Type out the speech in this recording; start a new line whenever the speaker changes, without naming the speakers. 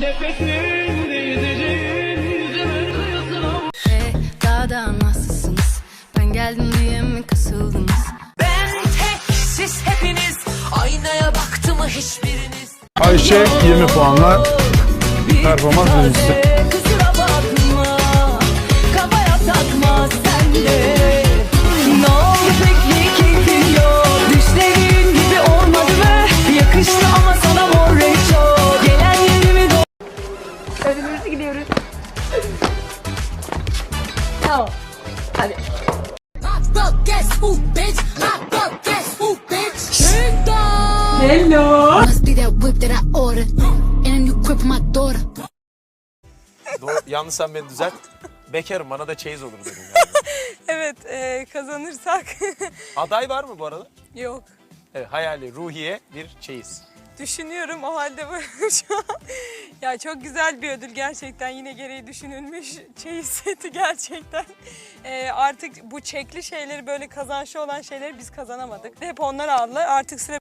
Nefesin değdireceğin yüzümün kıyısına
Hey, daha da nasılsınız? Ben geldim diye mi kasıldınız?
Ben tek siz hepiniz Aynaya baktı mı hiçbiriniz
Ayşe 20 puanla performans birincisi.
Crib for my daughter.
Doğru, yanlış sen beni düzelt. Bekarım bana da çeyiz olur dedim yani.
Evet e, kazanırsak
Aday var mı bu arada?
yok.
Evet, hayali Ruhiye bir çeyiz.
Düşünüyorum o halde böyle şu an. Ya çok güzel bir ödül gerçekten yine gereği düşünülmüş çeyiz seti gerçekten. E, artık bu çekli şeyleri böyle kazançlı olan şeyleri biz kazanamadık. Hep onlar aldılar artık sıra